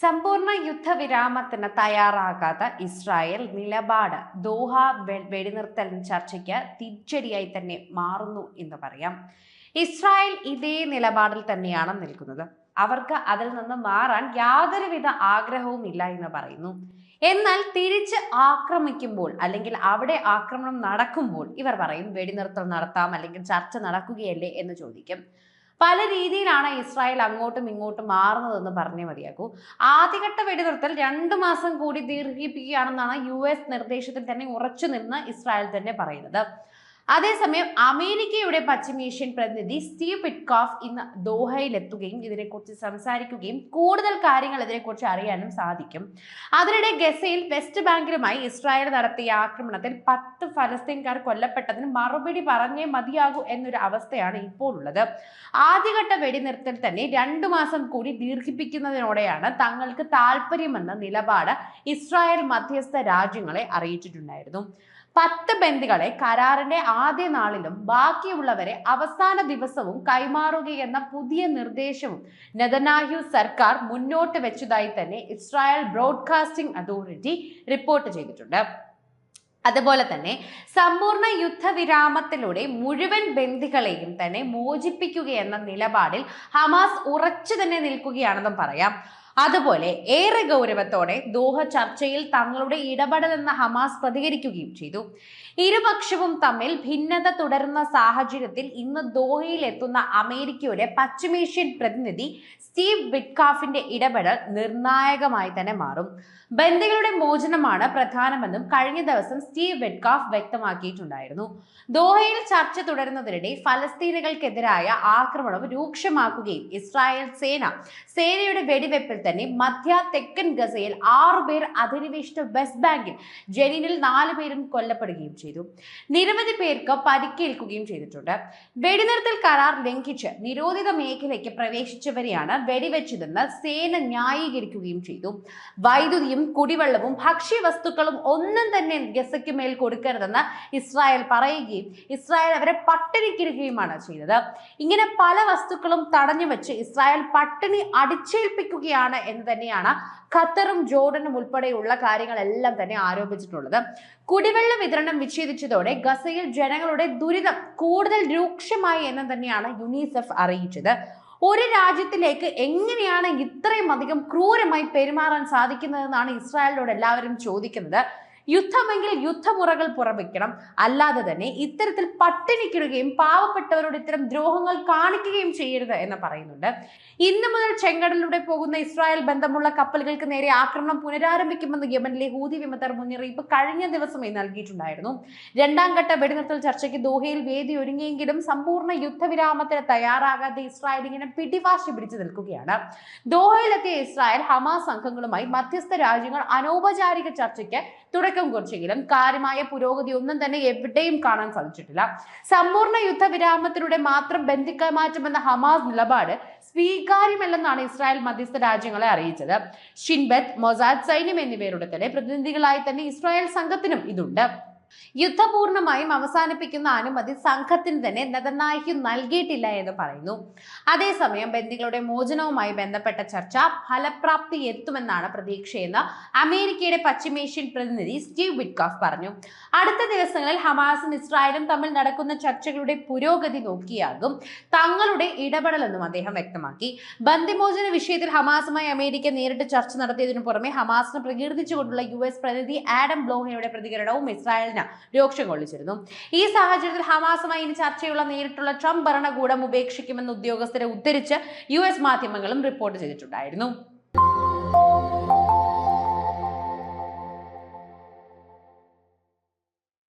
സമ്പൂർണ യുദ്ധവിരാമത്തിന് തയ്യാറാകാത്ത ഇസ്രായേൽ നിലപാട് ദോഹ വെടിനിർത്തൽ ചർച്ചയ്ക്ക് തിരിച്ചടിയായി തന്നെ മാറുന്നു എന്ന് പറയാം. ഇസ്രായേൽ ഇതേ നിലപാടിൽ തന്നെയാണ് നിൽക്കുന്നത്. അവർക്ക് അതിൽ നിന്ന് മാറാൻ യാതൊരുവിധ ആഗ്രഹവും ഇല്ല എന്ന് പറയുന്നു. എന്നാൽ തിരിച്ച് ആക്രമിക്കുമ്പോൾ അല്ലെങ്കിൽ അവിടെ ആക്രമണം നടക്കുമ്പോൾ ഇവർ പറയും വെടിനിർത്തൽ നടത്താം അല്ലെങ്കിൽ ചർച്ച നടക്കുകയല്ലേ എന്ന് ചോദിക്കും. പല രീതിയിലാണ് ഇസ്രായേൽ അങ്ങോട്ടും ഇങ്ങോട്ടും മാറുന്നതെന്ന് പറഞ്ഞേ മതിയാക്കൂ ആദ്യഘട്ട വെടിനിർത്തൽ രണ്ട് മാസം കൂടി ദീർഘിപ്പിക്കുകയാണെന്നാണ് യു എസ് നിർദ്ദേശത്തിൽ തന്നെ ഉറച്ചു നിന്ന് ഇസ്രായേൽ തന്നെ പറയുന്നത്. അതേസമയം അമേരിക്കയുടെ പശ്ചിമേഷ്യൻ പ്രതിനിധി സ്റ്റീവ് പിറ്റ്കോഫ് ഇന്ന് ദോഹയിലെത്തുകയും ഇതിനെക്കുറിച്ച് സംസാരിക്കുകയും കൂടുതൽ കാര്യങ്ങൾ ഇതിനെക്കുറിച്ച് അറിയാനും സാധിക്കും. അതിനിടെ ഗസയിൽ വെസ്റ്റ് ബാങ്കിലുമായി ഇസ്രായേൽ നടത്തിയ ആക്രമണത്തിൽ പത്ത് ഫലസ്തീൻകാർ കൊല്ലപ്പെട്ടതിന് മറുപടി പറഞ്ഞേ മതിയാകൂ എന്നൊരു അവസ്ഥയാണ് ഇപ്പോൾ ഉള്ളത് ആദ്യഘട്ട വെടിനിർത്തൽ തന്നെ രണ്ടു മാസം കൂടി ദീർഘിപ്പിക്കുന്നതിനോടെയാണ് തങ്ങൾക്ക് താല്പര്യമെന്ന നിലപാട് ഇസ്രായേൽ മധ്യസ്ഥ രാജ്യങ്ങളെ അറിയിച്ചിട്ടുണ്ടായിരുന്നു. പത്ത് ബന്ദികളെ കരാറിന്റെ ആദ്യ നാളിലും ബാക്കിയുള്ളവരെ അവസാന ദിവസവും കൈമാറുകയെന്ന പുതിയ നിർദ്ദേശവും നെതനാഹ്യു സർക്കാർ മുന്നോട്ട് വെച്ചതായി തന്നെ ഇസ്രായേൽ ബ്രോഡ്കാസ്റ്റിംഗ് അതോറിറ്റി റിപ്പോർട്ട് ചെയ്തിട്ടുണ്ട്. അതുപോലെ തന്നെ സമ്പൂർണ യുദ്ധവിരാമത്തിലൂടെ മുഴുവൻ ബന്ദികളെയും തന്നെ മോചിപ്പിക്കുകയെന്ന നിലപാടിൽ ഹമാസ് ഉറച്ചു തന്നെ നിൽക്കുകയാണെന്നും പറയാം. അതുപോലെ ഏറെ ഗൗരവത്തോടെ ദോഹ ചർച്ചയിൽ തങ്ങളുടെ ഇടപെടലെന്ന ഹമാസ് പ്രതികരിക്കുകയും ചെയ്തു. ഇരുപക്ഷവും തമ്മിൽ ഭിന്നത തുടരുന്ന സാഹചര്യത്തിൽ ഇന്ന് ദോഹയിൽ എത്തുന്ന അമേരിക്കയുടെ പശ്ചിമേഷ്യൻ പ്രതിനിധി സ്റ്റീവ് വിറ്റ്കാഫിന്റെ ഇടപെടൽ നിർണായകമായി തന്നെ മാറും. ബന്ദികളുടെ മോചനമാണ് പ്രധാനമെന്നും കഴിഞ്ഞ ദിവസം സ്റ്റീവ് വിറ്റ്കാഫ് വ്യക്തമാക്കിയിട്ടുണ്ടായിരുന്നു. ദോഹയിൽ ചർച്ച തുടരുന്നതിനിടെ ഫലസ്തീനുകൾക്കെതിരായ ആക്രമണം രൂക്ഷമാക്കുകയും ഇസ്രായേൽ സേന സേനയുടെ വെടിവെപ്പിൽ തന്നെ മധ്യ തെക്കൻ ഗസയിൽ ആറുപേർ അധിനിവേശിച്ച വെസ്റ്റ് ബാങ്കിൽ ജനീനിൽ നാലു പേരും കൊല്ലപ്പെടുകയും ചെയ്തു. നിരവധി പേർക്ക് പരിക്കേൽക്കുകയും ചെയ്തിട്ടുണ്ട്. വെടിനിർത്തൽ കരാർ ലംഘിച്ച് നിരോധിത മേഖലയ്ക്ക് പ്രവേശിച്ചവരെയാണ് വെടിവെച്ചതെന്ന് സേന ന്യായീകരിക്കുകയും ചെയ്തു. വൈദ്യുതിയും കുടിവെള്ളവും ഭക്ഷ്യവസ്തുക്കളും ഒന്നും തന്നെ ഗസയ്ക്ക് മേൽ കൊടുക്കരുതെന്ന് ഇസ്രായേൽ പറയുകയും ഇസ്രായേൽ അവരെ പട്ടിണിക്കിടുകയുമാണ് ചെയ്തത്. ഇങ്ങനെ പല വസ്തുക്കളും തടഞ്ഞു വെച്ച് ഇസ്രായേൽ പട്ടിണി അടിച്ചേൽപ്പിക്കുകയാണ് എന്ന് തന്നെയാണ് ഖത്തറും ജോർഡനും ഉൾപ്പെടെയുള്ള കാര്യങ്ങളെല്ലാം തന്നെ ആരോപിച്ചിട്ടുള്ളത്. കുടിവെള്ള വിതരണം വിച്ഛേദിച്ചതോടെ ഗസയിൽ ജനങ്ങളുടെ ദുരിതം കൂടുതൽ രൂക്ഷമായി എന്ന് തന്നെയാണ് യുനിസെഫ് അറിയിച്ചത്. ഒരു രാജ്യത്തിലേക്ക് എങ്ങനെയാണ് ഇത്രയും അധികം ക്രൂരമായി പെരുമാറാൻ സാധിക്കുന്നതെന്നാണ് ഇസ്രായേലിനോട് എല്ലാവരും ചോദിക്കുന്നത്. യുദ്ധമെങ്കിൽ യുദ്ധമുറകൾ പുറപ്പിക്കണം അല്ലാതെ തന്നെ ഇത്തരത്തിൽ പട്ടിണിക്കിടുകയും പാവപ്പെട്ടവരോട് ഇത്തരം ദ്രോഹങ്ങൾ കാണിക്കുകയും ചെയ്യരുത് എന്ന് പറയുന്നുണ്ട്. ഇന്ന് മുതൽ ചെങ്കടലിലൂടെ പോകുന്ന ഇസ്രായേൽ ബന്ധമുള്ള കപ്പലുകൾക്ക് നേരെ ആക്രമണം പുനരാരംഭിക്കുമെന്ന് യമനിലെ ഹൂതി വിമതർ മുന്നറിയിപ്പ് കഴിഞ്ഞ ദിവസമേ നൽകിയിട്ടുണ്ടായിരുന്നു. രണ്ടാം ഘട്ട വെടിനിർത്തൽ ചർച്ചയ്ക്ക് ദോഹയിൽ വേദി ഒരുങ്ങിയെങ്കിലും സമ്പൂർണ യുദ്ധവിരാമത്തിന് തയ്യാറാകാതെ ഇസ്രായേൽ ഇങ്ങനെ പിടിവാശി പിടിച്ചു നിൽക്കുകയാണ്. ദോഹയിലെത്തിയ ഇസ്രായേൽ ഹമാസ് സംഘങ്ങളുമായി മധ്യസ്ഥ രാജ്യങ്ങൾ അനൗപചാരിക ചർച്ചയ്ക്ക് തുടക്കം കുറിച്ചെങ്കിലും കാര്യമായ പുരോഗതി ഒന്നും തന്നെ എവിടെയും കാണാൻ സാധിച്ചിട്ടില്ല. സമ്പൂർണ യുദ്ധവിരാമത്തിലൂടെ മാത്രം ബന്ധിക്കാൻ മാറ്റമെന്ന ഹമാസ് നിലപാട് സ്വീകാര്യമല്ലെന്നാണ് ഇസ്രായേൽ മധ്യസ്ഥ രാജ്യങ്ങളെ അറിയിച്ചത്. ഷിൻബത്ത് മൊസാദ് സൈന്യം എന്നിവരുടെ തന്നെ പ്രതിനിധികളായി തന്നെ ഇസ്രായേൽ സംഘത്തിനും ഇതുണ്ട്. യുദ്ധപൂർണമായും അവസാനിപ്പിക്കുന്ന അനുമതി സംഘത്തിന് തന്നെ നെതനായിക്കു നൽകിയിട്ടില്ല എന്ന് പറയുന്നു. അതേസമയം ബന്ദികളുടെ മോചനവുമായി ബന്ധപ്പെട്ട ചർച്ച ഫലപ്രാപ്തി എത്തുമെന്നാണ് പ്രതീക്ഷയെന്ന് അമേരിക്കയുടെ പശ്ചിമേഷ്യൻ പ്രതിനിധി സ്റ്റീവ് വിറ്റ്കോഫ് പറഞ്ഞു. അടുത്ത ദിവസങ്ങളിൽ ഹമാസും ഇസ്രായേലും തമ്മിൽ നടക്കുന്ന ചർച്ചകളുടെ പുരോഗതി നോക്കിയാകും തങ്ങളുടെ ഇടപെടലെന്നും അദ്ദേഹം വ്യക്തമാക്കി. ബന്ദിമോചന വിഷയത്തിൽ ഹമാസുമായി അമേരിക്ക നേരിട്ട് ചർച്ച നടത്തിയതിനു പുറമെ ഹമാസിനെ പ്രകീർത്തിച്ചുകൊണ്ടുള്ള യു എസ് പ്രതിനിധി ആഡം ബ്ലോഹയുടെ പ്രതികരണവും ഇസ്രായേലിന് രോക്ഷം കൊള്ളിച്ചിരുന്നു. ഈ സാഹചര്യത്തിൽ ഹമാസുമായി ഇനി ചർച്ചയുള്ള നേരിട്ടുള്ള ട്രംപ് ഭരണകൂടം ഉപേക്ഷിക്കുമെന്ന് ഉദ്യോഗസ്ഥരെ ഉദ്ധരിച്ച് യു മാധ്യമങ്ങളും റിപ്പോർട്ട് ചെയ്തിട്ടുണ്ടായിരുന്നു.